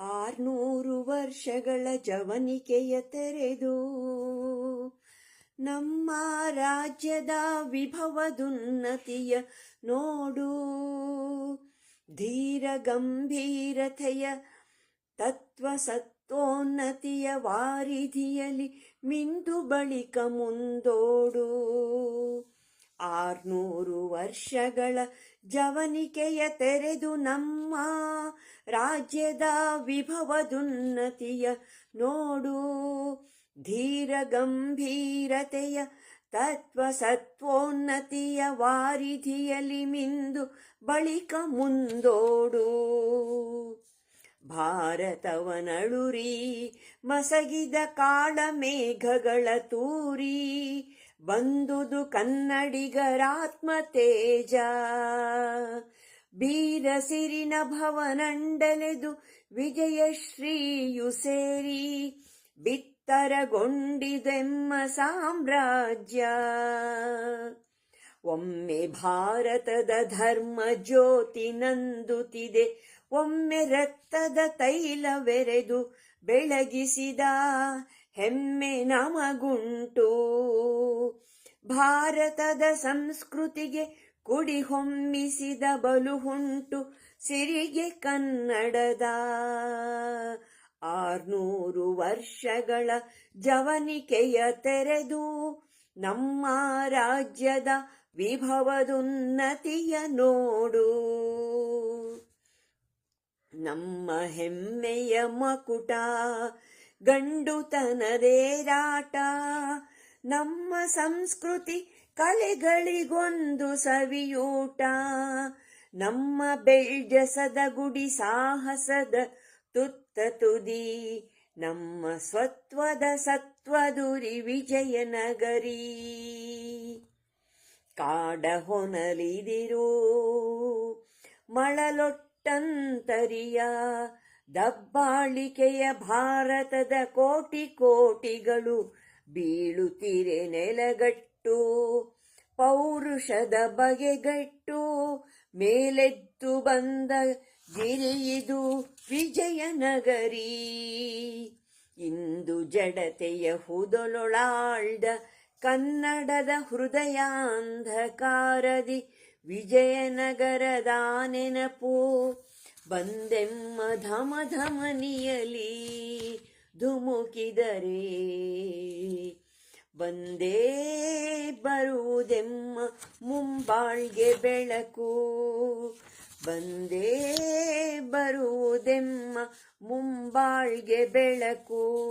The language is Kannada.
ಆರ್ನೂರು ವರ್ಷಗಳ ಜವನಿಕೆಯ ತೆರೆದು ನಮ್ಮ ರಾಜ್ಯದ ವಿಭವದುನ್ನತಿಯ ನೋಡು. ಧೀರ ಗಂಭೀರತೆಯ ತತ್ವ ಸತ್ವೋನ್ನತಿಯ ವಾರಿಧಿಯಲ್ಲಿ ಮಿಂದು ಬಳಿಕ ಮುಂದೋಡು. ಆರ್ನೂರು ವರ್ಷಗಳ ಜವನಿಕೆಯ ತೆರೆದು ನಮ್ಮ ರಾಜ್ಯದ ವಿಭವದುನ್ನತಿಯ ನೋಡು ಧೀರ ಗಂಭೀರತೆಯ ತತ್ವ ಸತ್ವೋನ್ನತಿಯ ವಾರಿಧಿಯಲ್ಲಿ ಮಿಂದು ಬಳಿಕ ಮುಂದೋಡು. ಭಾರತವನಳುರಿ ಮಸಗಿದ ಕಾಳ ಮೇಘಗಳ ತೂರಿ ಬಂದುದು ಕನ್ನಡಿಗರಾತ್ಮ ತೇಜ ಬೀರಸಿರಿನ ಭವನಂಡಲೆದು ವಿಜಯಶ್ರೀಯು ಸೇರಿ ಬಿತ್ತರಗೊಂಡಿದೆಮ್ಮ ಸಾಮ್ರಾಜ್ಯ. ಒಮ್ಮೆ ಭಾರತದ ಧರ್ಮ ಜ್ಯೋತಿ ನಂದುತ್ತಿದೆ ಒಮ್ಮೆ ರಕ್ತದ ತೈಲವೆರೆದು ಬೆಳಗಿಸಿದ ಹೆಮ್ಮೆ ನಮಗುಂಟು. ಭಾರತದ ಸಂಸ್ಕೃತಿಗೆ ಕುಡಿ ಹೊಮ್ಮಿಸಿದ ಬಲುಹುಂಟು ಸಿರಿಗೆ ಕನ್ನಡದ. ಆರ್ನೂರು ವರ್ಷಗಳ ಜವನಿಕೆಯ ತೆರೆದು ನಮ್ಮ ರಾಜ್ಯದ ವಿಭವದುನ್ನತಿಯ ನೋಡು. ನಮ್ಮ ಹೆಮ್ಮೆಯ ಮಕುಟ ಗಂಡುತನದೇರಾಟ ನಮ್ಮ ಸಂಸ್ಕೃತಿ ಕಲೆಗಳಿಗೊಂದು ಸವಿಯೂಟ. ನಮ್ಮ ಬೆಳ್ಜಸದ ಗುಡಿ ಸಾಹಸದ ತುತ್ತ ತುದಿ. ನಮ್ಮ ಸ್ವತ್ವದ ಸತ್ವದುರಿ ವಿಜಯನಗರಿ ಕಾಡ ಹೊನಲಿದಿರೋ. ಮಳಲೊಟ್ಟಂತರಿಯ ದಬ್ಬಾಳಿಕೆಯ ಭಾರತದ ಕೋಟಿ ಕೋಟಿಗಳು ಬೀಳುತ್ತಿರೆ ನೆಲಗಟ್ಟು. ಪೌರುಷದ ಬಗೆಗಟ್ಟು ಮೇಲೆದ್ದು ಬಂದ ಗಿರಿಯಿದು ವಿಜಯನಗರಿ. ಇಂದು ಜಡತೆಯ ಹುದಲೊಳಾಳ್ದ ಕನ್ನಡದ ಹೃದಯಾಂಧಕಾರದಿ ವಿಜಯನಗರದ ನೆನಪು ಬಂದೆಮ್ಮ ಧಮ ಧಮನಿಯಲಿ ಧುಮುಕಿದರೆ. ಬಂದೇ ಬರುವುದೆಮ್ಮ ಮುಂಬಾಳ್ಗೆ ಬೆಳಕು. ಬಂದೇ ಬರುವುದೆಮ್ಮ ಮುಂಬಾಳ್ಗೆ ಬೆಳಕು.